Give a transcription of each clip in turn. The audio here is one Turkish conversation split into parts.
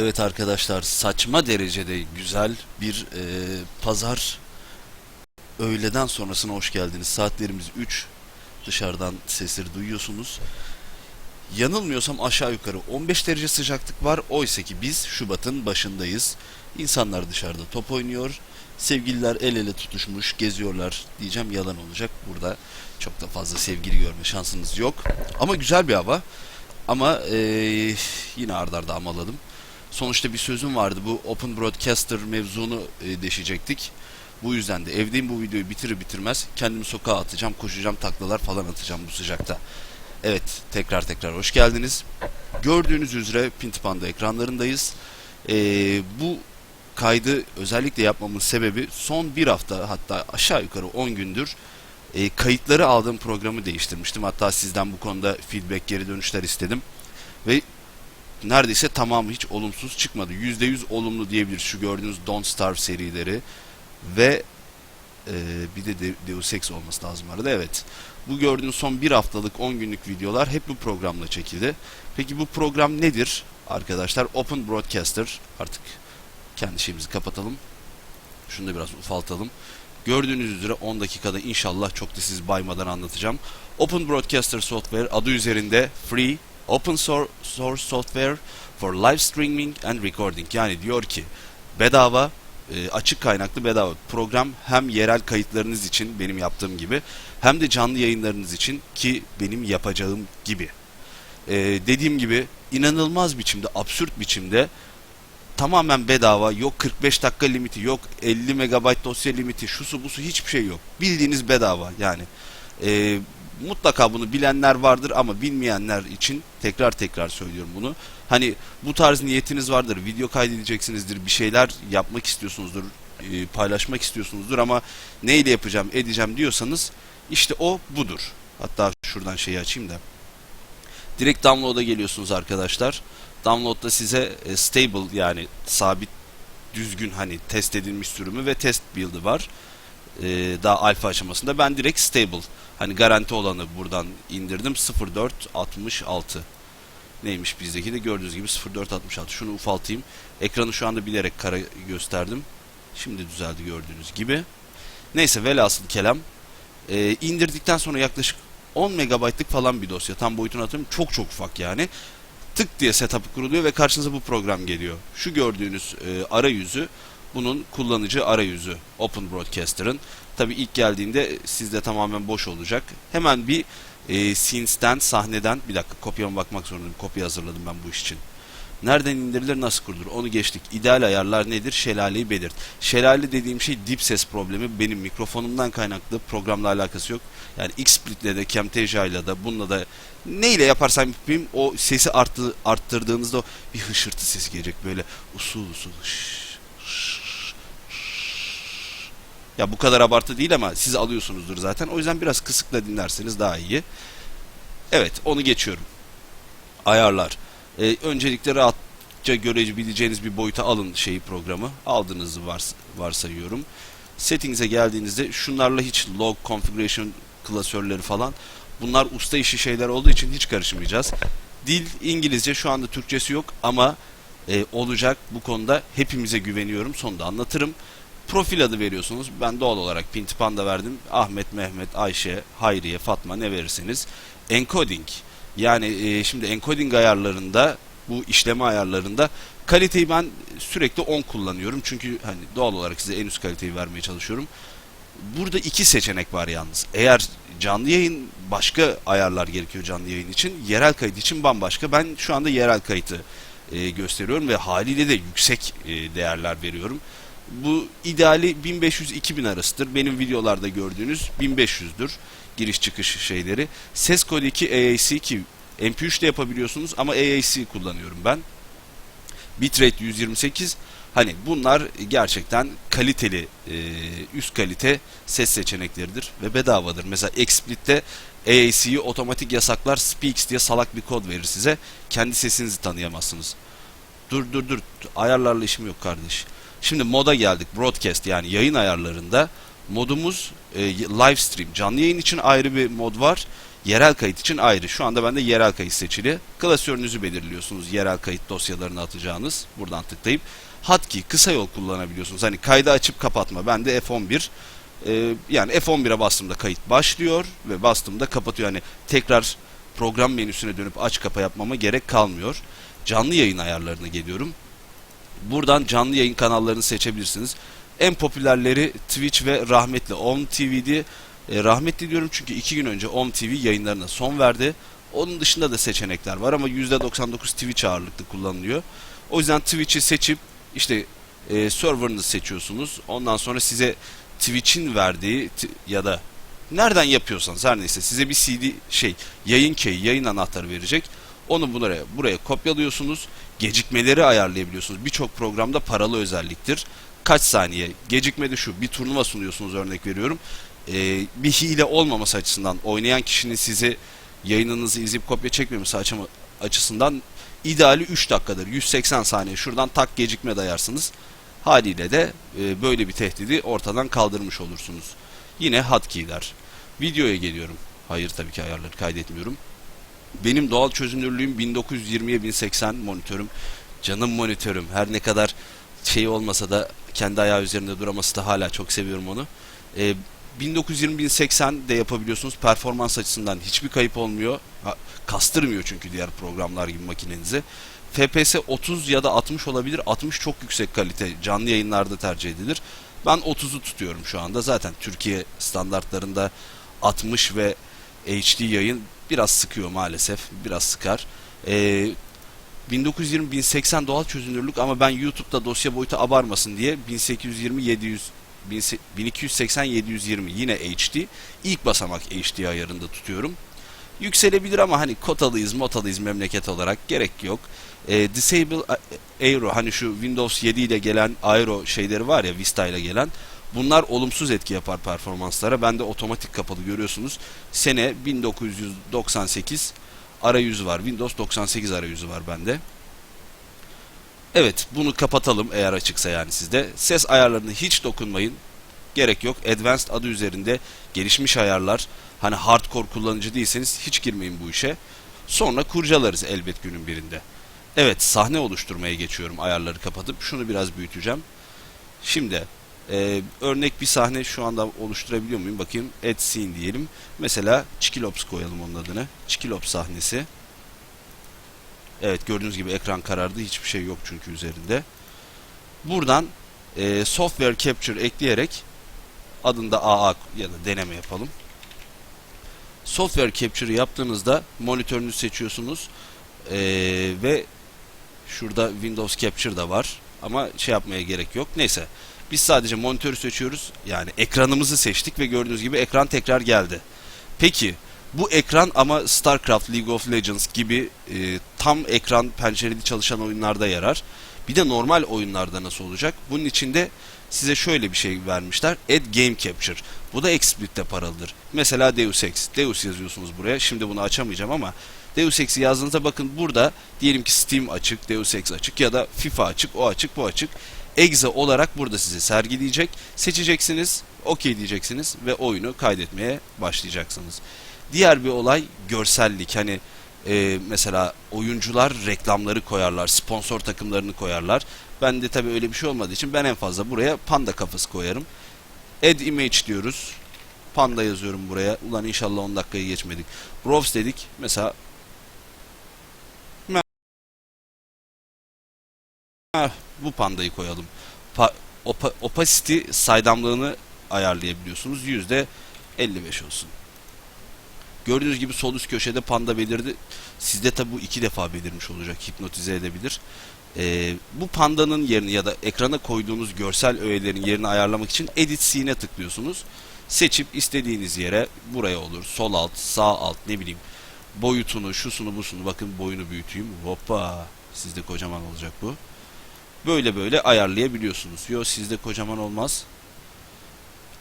Evet arkadaşlar saçma derecede güzel bir e, pazar öğleden sonrasına hoş geldiniz. Saatlerimiz 3. Dışarıdan sesleri duyuyorsunuz. Yanılmıyorsam aşağı yukarı 15 derece sıcaklık var. Oysa ki biz Şubat'ın başındayız. İnsanlar dışarıda top oynuyor. Sevgililer el ele tutuşmuş geziyorlar diyeceğim yalan olacak. Burada çok da fazla sevgili görme şansınız yok. Ama güzel bir hava. Ama e, yine ardarda amaladım. Sonuçta bir sözüm vardı. Bu Open Broadcaster mevzunu e, deşecektik. Bu yüzden de evdeyim bu videoyu bitirir bitirmez kendimi sokağa atacağım, koşacağım, taklalar falan atacağım bu sıcakta. Evet, tekrar tekrar hoş geldiniz. Gördüğünüz üzere Pintipanda ekranlarındayız. E, bu kaydı özellikle yapmamın sebebi son bir hafta hatta aşağı yukarı 10 gündür e, kayıtları aldığım programı değiştirmiştim. Hatta sizden bu konuda feedback geri dönüşler istedim. Ve neredeyse tamamı hiç olumsuz çıkmadı. %100 olumlu diyebiliriz şu gördüğünüz Don't Starve serileri ve e, bir de De- Deus Ex olması lazım arada evet. Bu gördüğünüz son bir haftalık 10 günlük videolar hep bu programla çekildi. Peki bu program nedir arkadaşlar? Open Broadcaster artık kendi şeyimizi kapatalım. Şunu da biraz ufaltalım. Gördüğünüz üzere 10 dakikada inşallah çok da siz baymadan anlatacağım. Open Broadcaster Software adı üzerinde free, open source, software for live streaming and recording. Yani diyor ki bedava, e, açık kaynaklı bedava program hem yerel kayıtlarınız için benim yaptığım gibi hem de canlı yayınlarınız için ki benim yapacağım gibi. E, dediğim gibi inanılmaz biçimde, absürt biçimde tamamen bedava. Yok 45 dakika limiti, yok 50 megabayt dosya limiti, şusu busu hiçbir şey yok. Bildiğiniz bedava yani. Ee, mutlaka bunu bilenler vardır ama bilmeyenler için tekrar tekrar söylüyorum bunu. Hani bu tarz niyetiniz vardır, video kaydedeceksinizdir, bir şeyler yapmak istiyorsunuzdur, e, paylaşmak istiyorsunuzdur ama neyle yapacağım, edeceğim diyorsanız işte o budur. Hatta şuradan şeyi açayım da. Direkt download'a geliyorsunuz arkadaşlar. Download'da size e, stable yani sabit düzgün hani test edilmiş sürümü ve test build'ı var. E, daha alfa aşamasında. Ben direkt stable hani garanti olanı buradan indirdim. 0466 neymiş bizdeki de gördüğünüz gibi 0466. Şunu ufaltayım. Ekranı şu anda bilerek kara gösterdim. Şimdi düzeldi gördüğünüz gibi. Neyse velhasıl kelam. E, indirdikten sonra yaklaşık 10 megabaytlık falan bir dosya. Tam boyutunu hatırlamıyorum. Çok çok ufak yani tık diye setup kuruluyor ve karşınıza bu program geliyor. Şu gördüğünüz e, arayüzü bunun kullanıcı arayüzü Open Broadcaster'ın. Tabi ilk geldiğinde sizde tamamen boş olacak. Hemen bir e, scenes'ten, sahneden bir dakika kopyama bakmak zorundayım. Kopya hazırladım ben bu iş için. Nereden indirilir, nasıl kurulur? Onu geçtik. İdeal ayarlar nedir? Şelaleyi belirt. Şelale dediğim şey dip ses problemi. Benim mikrofonumdan kaynaklı programla alakası yok. Yani XSplit'le de, Camtasia ile de, bununla da neyle yaparsam yapayım o sesi arttı, arttırdığınızda bir hışırtı sesi gelecek böyle usul usul. Şş, şş. Ya bu kadar abartı değil ama siz alıyorsunuzdur zaten. O yüzden biraz kısıkla dinlerseniz daha iyi. Evet onu geçiyorum. Ayarlar. Ee, öncelikle rahatça görebileceğiniz bir boyuta alın şeyi programı. Aldığınızı vars varsayıyorum. Settings'e geldiğinizde şunlarla hiç log configuration klasörleri falan bunlar usta işi şeyler olduğu için hiç karışmayacağız. Dil İngilizce şu anda Türkçesi yok ama e, olacak bu konuda hepimize güveniyorum. Sonunda anlatırım. Profil adı veriyorsunuz. Ben doğal olarak Pintipanda verdim. Ahmet, Mehmet, Ayşe, Hayriye, Fatma ne verirseniz. Encoding. Yani e, şimdi encoding ayarlarında bu işleme ayarlarında kaliteyi ben sürekli 10 kullanıyorum. Çünkü hani doğal olarak size en üst kaliteyi vermeye çalışıyorum. Burada iki seçenek var yalnız. Eğer canlı yayın başka ayarlar gerekiyor canlı yayın için. Yerel kayıt için bambaşka. Ben şu anda yerel kayıtı e, gösteriyorum ve haliyle de yüksek e, değerler veriyorum. Bu ideali 1500-2000 arasıdır. Benim videolarda gördüğünüz 1500'dür giriş çıkış şeyleri. Ses kodeki AAC ki MP3 de yapabiliyorsunuz ama AAC kullanıyorum ben. Bitrate 128 Hani bunlar gerçekten kaliteli, e, üst kalite ses seçenekleridir ve bedavadır. Mesela XSplit'te AAC'yi otomatik yasaklar, Speaks diye salak bir kod verir size. Kendi sesinizi tanıyamazsınız. Dur dur dur, ayarlarla işim yok kardeş. Şimdi moda geldik, broadcast yani yayın ayarlarında. Modumuz e, live stream, canlı yayın için ayrı bir mod var. Yerel kayıt için ayrı. Şu anda bende yerel kayıt seçili. Klasörünüzü belirliyorsunuz. Yerel kayıt dosyalarını atacağınız. Buradan tıklayıp hotkey kısa yol kullanabiliyorsunuz. Hani kaydı açıp kapatma. Bende F11 ee, yani F11'e bastığımda kayıt başlıyor ve bastığımda kapatıyor. Yani tekrar program menüsüne dönüp aç kapa yapmama gerek kalmıyor. Canlı yayın ayarlarına geliyorum. Buradan canlı yayın kanallarını seçebilirsiniz. En popülerleri Twitch ve rahmetli Om TV'di. E, rahmetli diyorum çünkü iki gün önce Om TV yayınlarına son verdi. Onun dışında da seçenekler var ama %99 Twitch ağırlıklı kullanılıyor. O yüzden Twitch'i seçip işte e, server'ınızı seçiyorsunuz. Ondan sonra size Twitch'in verdiği ya da nereden yapıyorsanız her neyse size bir CD şey yayın key, yayın anahtarı verecek. Onu buraya buraya kopyalıyorsunuz. Gecikmeleri ayarlayabiliyorsunuz. Birçok programda paralı özelliktir. Kaç saniye gecikmede şu bir turnuva sunuyorsunuz örnek veriyorum. Ee, bir hile olmaması açısından oynayan kişinin sizi yayınınızı izleyip kopya çekmemesi açısından ideali 3 dakikadır. 180 saniye şuradan tak gecikme dayarsınız. Haliyle de e, böyle bir tehdidi ortadan kaldırmış olursunuz. Yine hotkey'ler. Videoya geliyorum. Hayır tabii ki ayarları kaydetmiyorum. Benim doğal çözünürlüğüm 1920'ye 1080 monitörüm. Canım monitörüm. Her ne kadar şey olmasa da kendi ayağı üzerinde duraması da hala çok seviyorum onu. Ee, 1920-1080 de yapabiliyorsunuz. Performans açısından hiçbir kayıp olmuyor. Kastırmıyor çünkü diğer programlar gibi makinenizi. FPS 30 ya da 60 olabilir. 60 çok yüksek kalite. Canlı yayınlarda tercih edilir. Ben 30'u tutuyorum şu anda. Zaten Türkiye standartlarında 60 ve HD yayın biraz sıkıyor maalesef. Biraz sıkar. Ee, 1920-1080 doğal çözünürlük ama ben YouTube'da dosya boyutu abarmasın diye 1820-700 1280-720 yine HD. İlk basamak HD ayarında tutuyorum. Yükselebilir ama hani kotalıyız, motalıyız memleket olarak gerek yok. Ee, Disable Aero hani şu Windows 7 ile gelen Aero şeyleri var ya Vista ile gelen bunlar olumsuz etki yapar performanslara. Ben de otomatik kapalı görüyorsunuz. Sene 1998 arayüzü var. Windows 98 arayüzü var bende. Evet bunu kapatalım eğer açıksa yani sizde. Ses ayarlarını hiç dokunmayın. Gerek yok. Advanced adı üzerinde gelişmiş ayarlar. Hani hardcore kullanıcı değilseniz hiç girmeyin bu işe. Sonra kurcalarız elbet günün birinde. Evet sahne oluşturmaya geçiyorum ayarları kapatıp. Şunu biraz büyüteceğim. Şimdi e, örnek bir sahne şu anda oluşturabiliyor muyum? Bakayım add scene diyelim. Mesela Chikilops koyalım onun adını. Chikilops sahnesi. Evet gördüğünüz gibi ekran karardı. Hiçbir şey yok çünkü üzerinde. Buradan e, software capture ekleyerek adında AA ya da deneme yapalım. Software capture yaptığınızda monitörünüzü seçiyorsunuz e, ve şurada Windows Capture da var ama şey yapmaya gerek yok. Neyse biz sadece monitörü seçiyoruz. Yani ekranımızı seçtik ve gördüğünüz gibi ekran tekrar geldi. Peki bu ekran ama StarCraft, League of Legends gibi e, tam ekran pencereli çalışan oyunlarda yarar. Bir de normal oyunlarda nasıl olacak? Bunun içinde size şöyle bir şey vermişler. Add Game Capture. Bu da XSplit'te paralıdır. Mesela Deus Ex. Deus yazıyorsunuz buraya. Şimdi bunu açamayacağım ama Deus Ex'i yazdığınızda bakın burada diyelim ki Steam açık, Deus Ex açık ya da FIFA açık, o açık, bu açık. Exe olarak burada size sergileyecek. Seçeceksiniz, OK diyeceksiniz ve oyunu kaydetmeye başlayacaksınız. Diğer bir olay görsellik. Hani e, mesela oyuncular reklamları koyarlar, sponsor takımlarını koyarlar. Ben de tabii öyle bir şey olmadığı için ben en fazla buraya panda kafası koyarım. Add image diyoruz. Panda yazıyorum buraya. Ulan inşallah 10 dakikayı geçmedik. Browse dedik. Mesela bu pandayı koyalım. Pa opa opacity saydamlığını ayarlayabiliyorsunuz. Yüzde 55 olsun. Gördüğünüz gibi sol üst köşede panda belirdi. Sizde tabi bu iki defa belirmiş olacak. Hipnotize edebilir. Ee, bu pandanın yerini ya da ekrana koyduğunuz görsel öğelerin yerini ayarlamak için Edit Scene'e tıklıyorsunuz. Seçip istediğiniz yere buraya olur. Sol alt, sağ alt ne bileyim. Boyutunu, şusunu, busunu bakın boyunu büyüteyim. Hoppa. Sizde kocaman olacak bu. Böyle böyle ayarlayabiliyorsunuz. Yo sizde kocaman olmaz.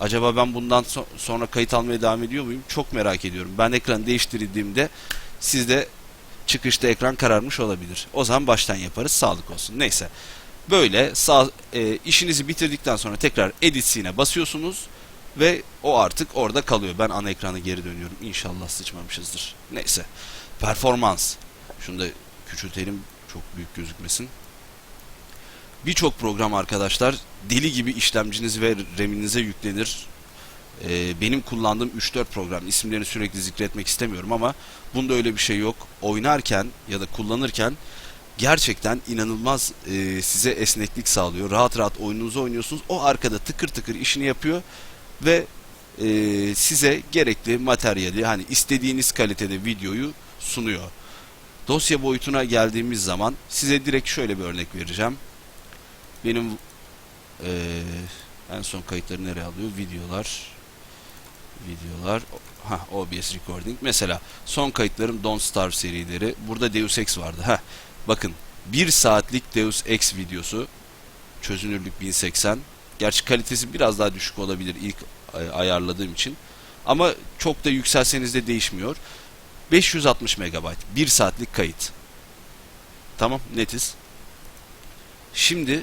Acaba ben bundan so- sonra kayıt almaya devam ediyor muyum? Çok merak ediyorum. Ben ekranı değiştirdiğimde sizde çıkışta ekran kararmış olabilir. O zaman baştan yaparız. Sağlık olsun. Neyse. Böyle sağ, e, işinizi bitirdikten sonra tekrar edit scene'e basıyorsunuz. ve o artık orada kalıyor. Ben ana ekrana geri dönüyorum. İnşallah sıçmamışızdır. Neyse. Performans. Şunu da küçültelim çok büyük gözükmesin. Birçok program arkadaşlar deli gibi işlemciniz ve RAM'inize yüklenir. Ee, benim kullandığım 3-4 program isimlerini sürekli zikretmek istemiyorum ama bunda öyle bir şey yok. Oynarken ya da kullanırken gerçekten inanılmaz e, size esneklik sağlıyor. Rahat rahat oyununuzu oynuyorsunuz. O arkada tıkır tıkır işini yapıyor ve e, size gerekli materyali hani istediğiniz kalitede videoyu sunuyor. Dosya boyutuna geldiğimiz zaman size direkt şöyle bir örnek vereceğim. Benim e, en son kayıtları nereye alıyor? Videolar videolar. Ha OBS recording. Mesela son kayıtlarım Don't Starve serileri. Burada Deus Ex vardı. Ha bakın 1 saatlik Deus Ex videosu. Çözünürlük 1080 gerçi kalitesi biraz daha düşük olabilir ilk ay- ayarladığım için. Ama çok da yükselseniz de değişmiyor. 560 MB 1 saatlik kayıt. Tamam netiz. Şimdi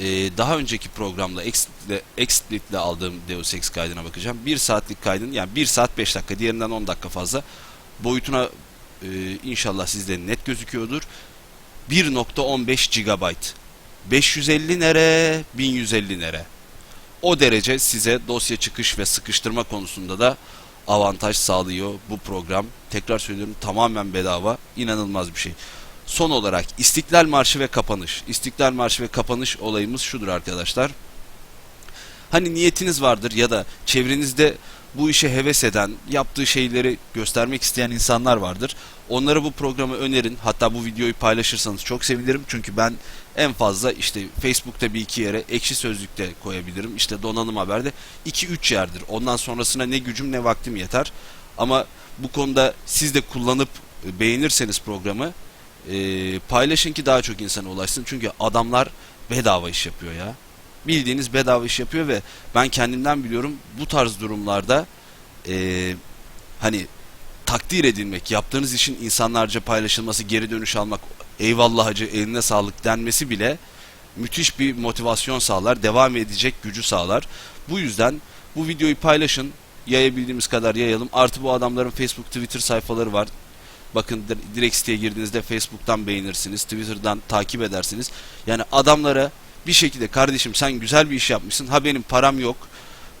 ee, daha önceki programda Xsplit'le aldığım Deus Ex kaydına bakacağım. 1 saatlik kaydın yani 1 saat 5 dakika diğerinden 10 dakika fazla boyutuna e, inşallah sizde net gözüküyordur. 1.15 GB. 550 nere, 1150 nere. O derece size dosya çıkış ve sıkıştırma konusunda da avantaj sağlıyor bu program. Tekrar söylüyorum tamamen bedava. inanılmaz bir şey. Son olarak İstiklal Marşı ve kapanış. İstiklal Marşı ve kapanış olayımız şudur arkadaşlar. Hani niyetiniz vardır ya da çevrenizde bu işe heves eden, yaptığı şeyleri göstermek isteyen insanlar vardır. Onlara bu programı önerin. Hatta bu videoyu paylaşırsanız çok sevinirim. Çünkü ben en fazla işte Facebook'ta bir iki yere, ekşi sözlükte koyabilirim. İşte donanım haberde 2-3 yerdir. Ondan sonrasına ne gücüm ne vaktim yeter. Ama bu konuda siz de kullanıp beğenirseniz programı e, paylaşın ki daha çok insana ulaşsın. Çünkü adamlar bedava iş yapıyor ya. Bildiğiniz bedava iş yapıyor ve ben kendimden biliyorum bu tarz durumlarda e, hani takdir edilmek, yaptığınız işin insanlarca paylaşılması, geri dönüş almak, eyvallah hacı eline sağlık denmesi bile müthiş bir motivasyon sağlar, devam edecek gücü sağlar. Bu yüzden bu videoyu paylaşın, yayabildiğimiz kadar yayalım. Artı bu adamların Facebook, Twitter sayfaları var. Bakın dir- direkt siteye girdiğinizde Facebook'tan beğenirsiniz, Twitter'dan takip edersiniz. Yani adamlara bir şekilde kardeşim sen güzel bir iş yapmışsın. Ha benim param yok.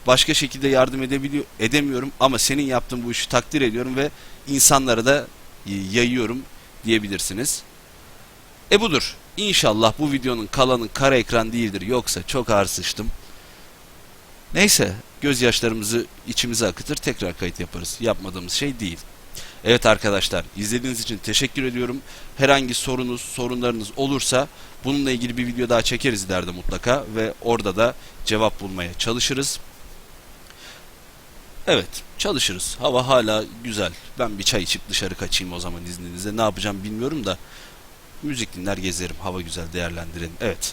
Başka şekilde yardım edebiliyor edemiyorum ama senin yaptığın bu işi takdir ediyorum ve insanlara da yayıyorum diyebilirsiniz. E budur. İnşallah bu videonun kalanı kara ekran değildir. Yoksa çok ağır sıçtım. Neyse gözyaşlarımızı içimize akıtır tekrar kayıt yaparız. Yapmadığımız şey değil. Evet arkadaşlar izlediğiniz için teşekkür ediyorum. Herhangi sorunuz, sorunlarınız olursa bununla ilgili bir video daha çekeriz ileride mutlaka ve orada da cevap bulmaya çalışırız. Evet çalışırız. Hava hala güzel. Ben bir çay içip dışarı kaçayım o zaman izninizle. Ne yapacağım bilmiyorum da müzik dinler gezerim. Hava güzel değerlendirelim. Evet.